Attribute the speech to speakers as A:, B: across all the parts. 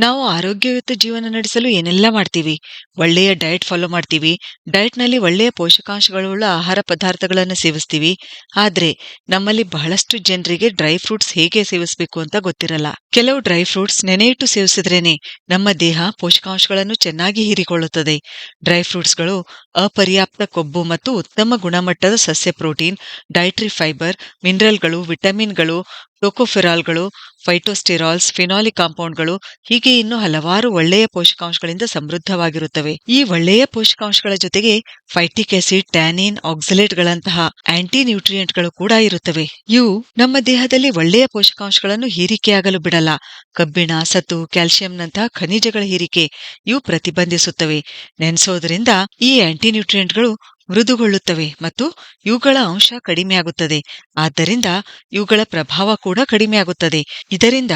A: ನಾವು ಆರೋಗ್ಯಯುತ ಜೀವನ ನಡೆಸಲು ಏನೆಲ್ಲ ಮಾಡ್ತೀವಿ? ಒಳ್ಳೆಯ ಡಯಟ್ ಫಾಲೋ ಮಾಡ್ತೀವಿ. ಡಯಟ್‌ನಲ್ಲಿ ಒಳ್ಳೆಯ ಪೋಷಕಾಂಶಗಳುಳ್ಳ ಆಹಾರ ಪದಾರ್ಥಗಳನ್ನು ಸೇವಿಸ್ತೀವಿ. ಆದರೆ ನಮ್ಮಲ್ಲಿ ಬಹಳಷ್ಟು ಜನರಿಗೆ ಡ್ರೈ ಫ್ರೂಟ್ಸ್ ಹೇಗೆ ಸೇವಿಸಬೇಕು ಅಂತ ಗೊತ್ತಿರಲ್ಲ. ಕೆಲವು ಡ್ರೈ ಫ್ರೂಟ್ಸ್ ನೆನೆಯಿಟ್ಟು ಸೇವಿಸಿದ್ರೇನೆ ನಮ್ಮ ದೇಹ ಪೋಷಕಾಂಶಗಳನ್ನು ಚೆನ್ನಾಗಿ ಹೀರಿಕೊಳ್ಳುತ್ತದೆ. ಡ್ರೈ ಫ್ರೂಟ್ಸ್ಗಳು ಅಪರ್ಯಾಪ್ತ ಕೊಬ್ಬು ಮತ್ತು ಉತ್ತಮ ಗುಣಮಟ್ಟದ ಸಸ್ಯ ಪ್ರೋಟೀನ್ ಡೈಟ್ರಿ ಫೈಬರ್ ಮಿನರಲ್ಗಳು ವಿಟಮಿನ್ಗಳು ಟೋಕೋಫೆರಾಲ್ಗಳು ಫೈಟೋಸ್ಟೆರಾಲ್ಸ್ ಫಿನಾಲಿಕ್ ಕಾಂಪೌಂಡ್ಗಳು ಹೀಗೆ ಇನ್ನು ಹಲವಾರು ಒಳ್ಳೆಯ ಪೋಷಕಾಂಶಗಳಿಂದ ಸಮೃದ್ಧವಾಗಿರುತ್ತವೆ. ಈ ಒಳ್ಳೆಯ ಪೋಷಕಾಂಶಗಳ ಜೊತೆಗೆ ಫೈಟಿಕ್ ಆಸಿಡ್, ಟ್ಯಾನಿನ್, ಆಕ್ಸಲೇಟ್ಗಳಂತಹ ಆಂಟಿ ನ್ಯೂಟ್ರಿಯೆಂಟ್ಗಳು ಕೂಡ ಇರುತ್ತವೆ. ಇವು ನಮ್ಮ ದೇಹದಲ್ಲಿ ಒಳ್ಳೆಯ ಪೋಷಕಾಂಶಗಳನ್ನು ಹೀರಿಕೆಯಾಗಲು ಬಿಡಲ್ಲ. ಕಬ್ಬಿಣ ಸತು ಕ್ಯಾಲ್ಸಿಯಂನಂತಹ ಖನಿಜಗಳ ಹೀರಿಕೆ ಇವು ಪ್ರತಿಬಂಧಿಸುತ್ತವೆ. ನೆನೆಸೋದ್ರಿಂದ ಈ ಆಂಟಿ ನ್ಯೂಟ್ರಿಯೆಂಟ್ಗಳು ಮೃದುಗೊಳ್ಳುತ್ತವೆ ಮತ್ತು ಇವುಗಳ ಅಂಶ ಕಡಿಮೆಯಾಗುತ್ತದೆ. ಆದ್ದರಿಂದ ಇವುಗಳ ಪ್ರಭಾವ ಕೂಡ ಕಡಿಮೆಯಾಗುತ್ತದೆ. ಇದರಿಂದ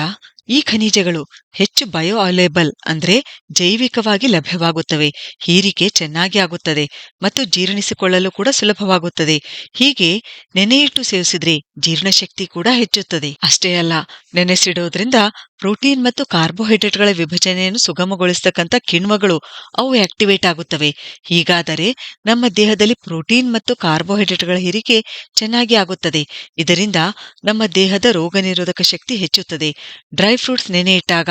A: ಈ ಖನಿಜಗಳು ಹೆಚ್ಚು ಬಯೋ ಅವೈಲೇಬಲ್ ಅಂದ್ರೆ ಜೈವಿಕವಾಗಿ ಲಭ್ಯವಾಗುತ್ತವೆ. ಹೀರಿಕೆ ಚೆನ್ನಾಗಿ ಆಗುತ್ತದೆ ಮತ್ತು ಜೀರ್ಣಿಸಿಕೊಳ್ಳಲು ಕೂಡ ಸುಲಭವಾಗುತ್ತದೆ. ಹೀಗೆ ನೆನೆಯಿಟ್ಟು ಸೇವಿಸಿದ್ರೆ ಜೀರ್ಣಶಕ್ತಿ ಕೂಡ ಹೆಚ್ಚುತ್ತದೆ. ಅಷ್ಟೇ ಅಲ್ಲ, ನೆನೆಸಿಡೋದ್ರಿಂದ ಪ್ರೋಟೀನ್ ಮತ್ತು ಕಾರ್ಬೋಹೈಡ್ರೇಟ್ಗಳ ವಿಭಜನೆಯನ್ನು ಸುಗಮಗೊಳಿಸತಕ್ಕಂಥ ಕಿಣ್ವಗಳು ಅವು ಆಕ್ಟಿವೇಟ್ ಆಗುತ್ತವೆ. ಹೀಗಾದರೆ ನಮ್ಮ ದೇಹದಲ್ಲಿ ಪ್ರೋಟೀನ್ ಮತ್ತು ಕಾರ್ಬೋಹೈಡ್ರೇಟ್ಗಳ ಹೀರಿಕೆ ಚೆನ್ನಾಗಿ ಆಗುತ್ತದೆ. ಇದರಿಂದ ನಮ್ಮ ದೇಹದ ರೋಗ ಶಕ್ತಿ ಹೆಚ್ಚುತ್ತದೆ. ಫ್ರೂಟ್ಸ್ ನೆನೆ ಇಟ್ಟಾಗ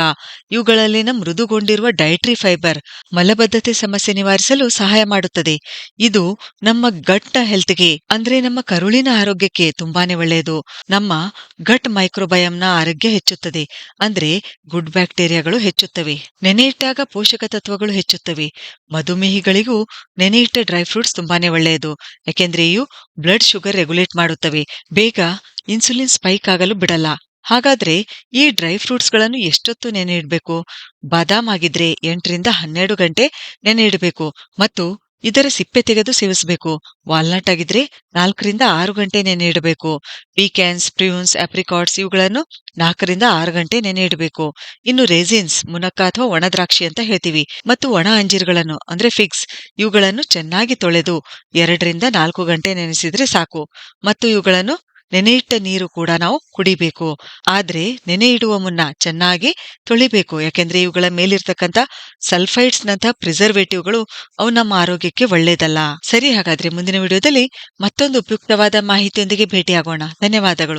A: ಇವುಗಳಲ್ಲಿನ ಮೃದುಗೊಂಡಿರುವ ಡೈಟ್ರಿ ಫೈಬರ್ ಮಲಬದ್ಧತೆ ಸಮಸ್ಯೆ ನಿವಾರಿಸಲು ಸಹಾಯ ಮಾಡುತ್ತದೆ. ಇದು ನಮ್ಮ ಗಟ್ ಹೆಲ್ತ್ಗೆ, ಅಂದ್ರೆ ನಮ್ಮ ಕರುಳಿನ ಆರೋಗ್ಯಕ್ಕೆ ತುಂಬಾನೇ ಒಳ್ಳೆಯದು. ನಮ್ಮ ಗಟ್ ಮೈಕ್ರೋಬಯಂನ ಆರೋಗ್ಯ ಹೆಚ್ಚುತ್ತದೆ, ಅಂದ್ರೆ ಗುಡ್ ಬ್ಯಾಕ್ಟೀರಿಯಾಗಳು ಹೆಚ್ಚುತ್ತವೆ. ನೆನೆ ಇಟ್ಟಾಗ ಪೋಷಕ ತತ್ವಗಳು ಹೆಚ್ಚುತ್ತವೆ. ಮಧುಮೇಹಿಗಳಿಗೂ ನೆನೆ ಇಟ್ಟ ಡ್ರೈ ಫ್ರೂಟ್ಸ್ ತುಂಬಾನೇ ಒಳ್ಳೆಯದು. ಯಾಕೆಂದ್ರೆ ಇವು ಬ್ಲಡ್ ಶುಗರ್ ರೆಗ್ಯುಲೇಟ್ ಮಾಡುತ್ತವೆ. ಬೇಗ ಇನ್ಸುಲಿನ್ ಸ್ಪೈಕ್ ಆಗಲು ಬಿಡಲ್ಲ. ಹಾಗಾದ್ರೆ ಈ ಡ್ರೈ ಫ್ರೂಟ್ಸ್ಗಳನ್ನು ಎಷ್ಟೊತ್ತು ನೆನೆ ಇಡಬೇಕು ಬಾದಾಮ್ ಆಗಿದ್ರೆ ಎಂಟರಿಂದ ಹನ್ನೆರಡು ಗಂಟೆ ನೆನೆ ಇಡಬೇಕು ಮತ್ತು ಇದರ ಸಿಪ್ಪೆ ತೆಗೆದು ಸೇವಿಸಬೇಕು. ವಾಲ್ನಟ್ ಆಗಿದ್ರೆ ನಾಲ್ಕರಿಂದ ಆರು ಗಂಟೆ ನೆನೆ ಇಡಬೇಕು ಪೀಕ್ಯಾನ್ಸ್, ಪ್ರ್ಯೂನ್ಸ್ ಆಪ್ರಿಕಾಟ್ಸ್ ಇವುಗಳನ್ನು ನಾಲ್ಕರಿಂದ ಆರು ಗಂಟೆ ನೆನೆ ಇಡಬೇಕು ಇನ್ನು ರೇಸಿನ್ಸ್, ಮುನಕ್ಕ ಅಥವಾ ಒಣ ದ್ರಾಕ್ಷಿ ಅಂತ ಹೇಳ್ತೀವಿ ಮತ್ತು ಒಣ ಅಂಜೀರ್ಗಳನ್ನು, ಅಂದ್ರೆ ಫಿಕ್ಸ್ ಇವುಗಳನ್ನು ಚೆನ್ನಾಗಿ ತೊಳೆದು ಎರಡರಿಂದ ನಾಲ್ಕು ಗಂಟೆ ನೆನೆಸಿದ್ರೆ ಸಾಕು. ಮತ್ತು ಇವುಗಳನ್ನು ನೆನೆಯಿಟ್ಟ ನೀರು ಕೂಡ ನಾವು ಕುಡಿಬೇಕು. ಆದ್ರೆ ನೆನೆ ಇಡುವ ಮುನ್ನ ಚೆನ್ನಾಗಿ ತೊಳಿಬೇಕು. ಯಾಕೆಂದ್ರೆ ಇವುಗಳ ಮೇಲಿರ್ತಕ್ಕಂಥ ಸಲ್ಫೈಡ್ಸ್ ನಂತಹ ಪ್ರಿಸರ್ವೇಟಿವ್ಗಳು ಅವು ನಮ್ಮ ಆರೋಗ್ಯಕ್ಕೆ ಒಳ್ಳೇದಲ್ಲ. ಸರಿ ಹಾಗಾದ್ರೆ ಮುಂದಿನ ವಿಡಿಯೋದಲ್ಲಿ ಮತ್ತೊಂದು ಉಪಯುಕ್ತವಾದ ಮಾಹಿತಿಯೊಂದಿಗೆ ಭೇಟಿಯಾಗೋಣ. ಧನ್ಯವಾದಗಳು.